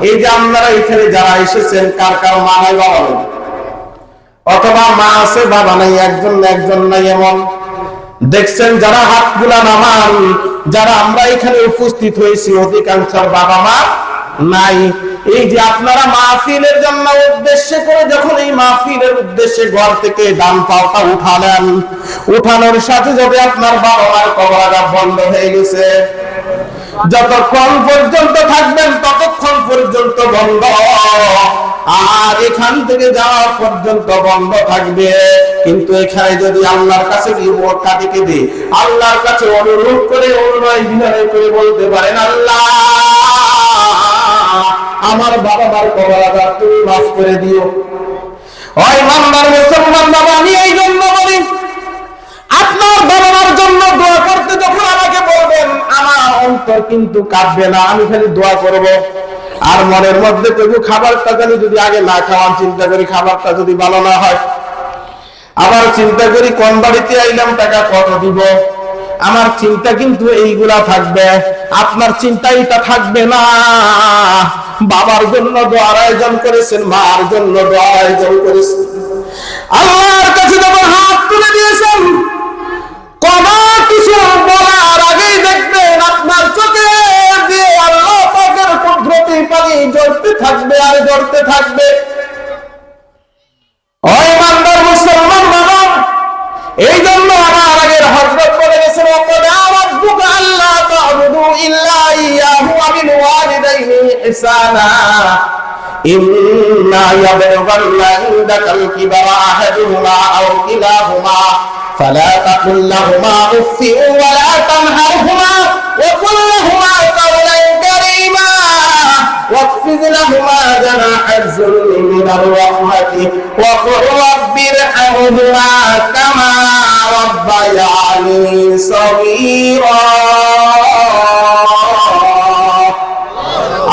এই যে আপনারা এখানে যারা এসেছেন, কার কার মা নাই, বাবা নেই? অথবা মা আছে, বাবা নাই, একজন একজন নাই এমন। দেখছেন যারা হাতগুলা নামান যারা আমরা এখানে উপস্থিত হয়েছি, অধিকাংশ বাবা মা নাই। এই যে আপনারা মাহফিলের জন্য উদ্দেশ্য করে যখন এই মাহফিলের উদ্দেশ্যে ঘর থেকে ডান পাওটা উঠালেন, উঠানোর সাথে যদি আপনার বাবা মার কবরাটা বন্ধ হয়ে গেছে। যতক্ষণ পর্যন্ত থাকবেন, ততক্ষণ পর্যন্ত বন্ধ। আর এখান থেকে যাওয়া পর্যন্ত বন্ধ থাকবে। কিন্তু এখানে যদি আল্লাহর কাছে কি মোটটা দিকে দিই, আল্লাহর কাছে অনুরোধ করে, অনুনয় বিনয় করে বলতে পারেন, আল্লাহ, আমার বাবা মার কবরাটা তুমি মাফ করে দিও। ওই মান্দার মুসলমান বাবা আমি এই জন্য বলি আপনার বাবা মার জন্য দোয়া করতে যখন আমাকে বলবেন অন্তর কিন্তু কাঁদবে না, আমি খালি দোয়া করব। আর মনের মধ্যে তবু খাবারটা জানি যদি আগে না খাওয়ান, চিন্তা করি খাবারটা যদি ভালো না হয়। আবার চিন্তা করি কোন বাড়িতে আইলাম, টাকা কত দিব? আমার চিন্তা কিন্তু এইগুলা থাকবে, আপনার চিন্তা এটা থাকবে না। বাবার জন্য দোয়ার আয়োজন করেছেন, মার জন্য দোয়ার আয়োজন করেছেন। আল্লাহর কাছে যখন হাত তুলে দিয়েছেন কোন কিছু এই জন্য আমার আগের হযরত বলে গেছেন ওয়াকাদা রাব্বুকা আল্লা তা'বুদু ইল্লা ইয়াহু ওয়া বিল ওয়ালিদাইনি ইহসানা إما يبلغن عندك الكبر أحدهما أو كلاهما فلا تقل لهما أف ولا تنهرهما واخفض لهما جناح الذل من الرحمة وقل رب ارحمهما كما ربياني صغيرا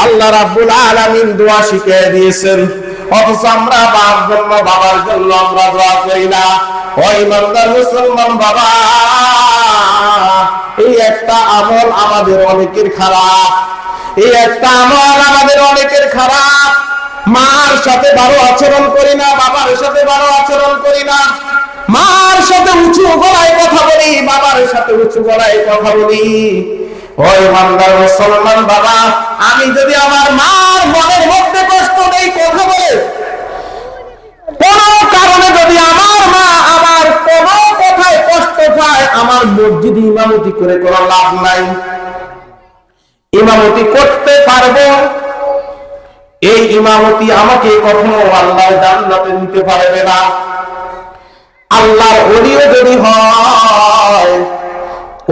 আল্লাহ রাব্বুল আলামিন দোয়া শিখিয়ে দিয়েছেন অথচ আমরা বাবার জন্য বাবার জন্য আমরা দোয়া করি না ওই ইমানদার মুসলমান বাবা এই একটা আমল আমাদের অনেকের খারাপ এই একটা আমল আমাদের অনেকের খারাপ। মার সাথে ভালো আচরণ করি না, বাবার সাথে ভালো আচরণ করি না। মার সাথে উঁচু গলায় কথা বলি, বাবার সাথে উঁচু গলায় কথা বলি। ওই মুসলমান বাবা, আমি যদি আমার মার মনের মধ্যে কষ্ট নেই কথা বলে, কোন কারণে যদি আমার মা আমার কোন কথায় কষ্ট পায়, আমার মসজিদ ইমামতি করে কোনো লাভ নাই। ইমামতি করতে পারব? এই ইমামতি আমাকে কখনো আল্লাহর জান্নাতে নিতে পারবে না। আল্লাহর অলিও যদি হয়,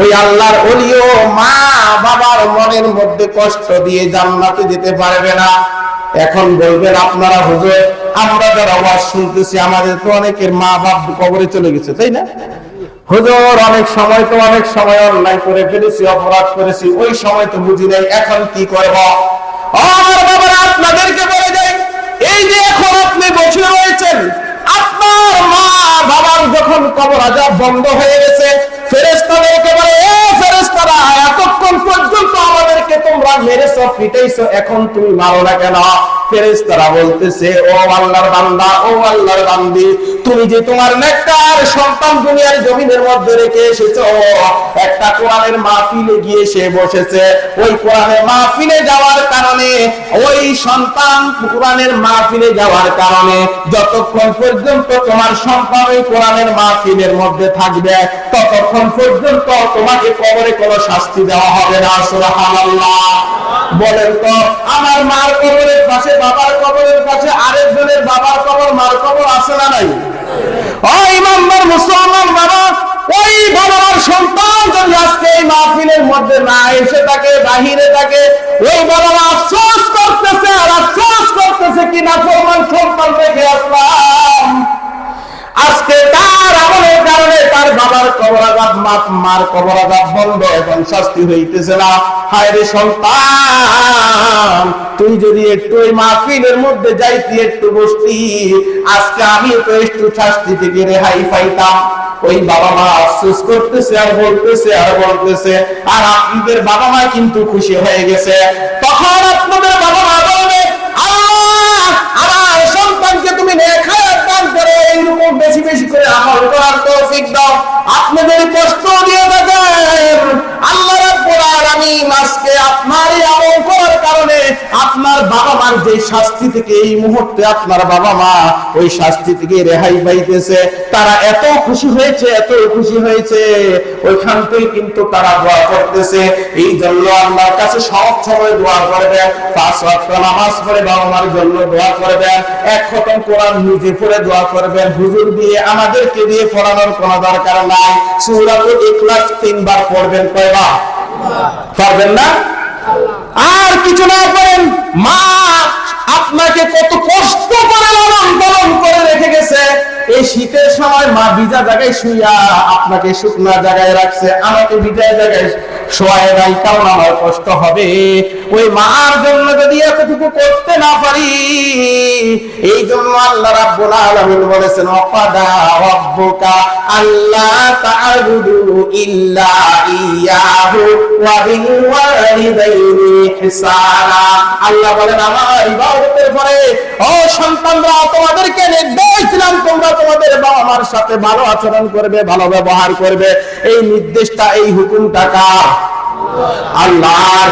ওই আল্লাহর অলিও মা বাবার মনের মধ্যে কষ্ট দিয়ে জান্নাতে যেতে পারবে না। এখন বলবেন, আপনারা হুজুর, আমরা যারা ওয়াজ শুনতেছি, আমাদের তো অনেকের মা বাপ কবরে চলে গেছে, তাই না? হুজুর, অনেক সময় তো, অনেক সময় অন্যায় করে ফেলেছি, অপরাধ করেছি, ওই সময় তো বুঝি নাই, এখন কি করব? আমার বাবারা, আপনাদেরকে বলে দেয় এই যে এখন আপনি বসে রয়েছেন, আপনার মা বাবার যখন কবর আজাব বন্ধ হয়ে গেছে ফেরেস্তাদেরকে বলে, এ ফেরেস্তারা এতক্ষণ পর্যন্ত আমাদেরকে তোমরা মেরেছো, পিটাইছো, এখন তুমি মারো না কেন? ফেরেস্তারা বলতেছে, ও আল্লাহর বান্দা, ও আল্লাহর বান্দি, তুমি যে তোমার নেককার সন্তান দুনিয়ার জমিনের মধ্যে রেখে এসেছ, একটা কোরআনের মাহফিলে গিয়ে সে বসেছে। ওই কোরআনের মাহফিলে যাওয়ার কারণে, ওই সন্তান কোরআনের মাহফিলে যাওয়ার কারণে, যতক্ষণ পর্যন্ত তোমার সন্তান ওই কোরআনের মাহফিলের মধ্যে থাকবে, ততক্ষণ পর্যন্ত তোমাকে কবরে কোনো শাস্তি দেওয়া হবে না। সুবহানাল্লাহ। বলেন তো, আমার পাশে বাবার কবরের কাছে আরেকজনের বাবার কবর, মার কবর আছে না নাই? ও ইমানদার মুসলমান বাবা, ওই বাবার সন্তান যদি আজকে এই মাহফিলের মধ্যে না এসে থাকে, বাহিরে থাকে, ওই বাবা আফসোস করতেছে আর আফসোস করতেছে কি না সন্তান রেখে আসলাম? আজকে তার আমলের কারণে তার বাবার কবরাঘাত মাত মার কবরাঘাত বন্ধ এখন শাস্তি হইতেছে না। হায় রে সন্তান, তুই যদি একটু ওই মাহফিলের মধ্যে যাইতি, একটু বসতি, আজকে আমি তো একটু শাস্তি থেকে রেহাই পাইতাম। ওই বাবা মা আফসোস করতেছে আর বলতেছে আর বলতেছে, আর আপনাদের বাবা মা কিন্তু খুশি হয়ে গেছে। তখন আপনাদের বাবা মা আর যে শাস্তি থেকে এই মুহূর্তে আপনার বাবা মা ওই শাস্তি থেকে রেহাই পাইতেছে, তারা এত খুশি হয়েছে, এত খুশি হয়েছে। ওইখান থেকে কিন্তু তারা দোয়া করতেছে। এই জন্য আল্লাহর কাছে সব সময় দোয়া করবেন। পাঁচ ওয়াক্ত নামাজ পড়ে বাবা মার জন্য দোয়া করবেন। এক খতম কোরআন নিজে পড়ে দোয়া করবেন। হুজুর দিয়ে, আমাদেরকে দিয়ে পড়ানোর কোনো দরকার নাই। সূরাতুল ইখলাস তিনবার পড়বেন কয়বার? পারবেন না? আর কিছু না করেন মা আপনাকে কত কষ্ট করে লালন পালন করে রেখে গেছে। এই শীতের সময় মা ভিজা জায়গায় শুইয়া আপনাকে শুকনা জায়গায় রাখছে, আমাকে ভিজা জায়গায় শোয়ায় নাই, কারণ আমার কষ্ট হবে। ওই মার জন্য যদি এতটুকু করতে না পারি, এই জন্য আল্লাহ রাব্বুল আলামিন বলেছেন অপাদা রাব্বুকা আল্লাহ তা'বুদু ইল্লা ইয়াহু ওয়া বিল ওয়ালিদাইনি ইহসানা আল্লাহ বলেন, আমার ইবাদতের সন্তানরা তোমাদেরকে নির্দেশ তোমরা তোমাদের বাবা মার সাথে ভালো আচরণ করবে, ভালো ব্যবহার করবে। এই নির্দেশটা, এই হুকুমটা কার? আল্লাহর।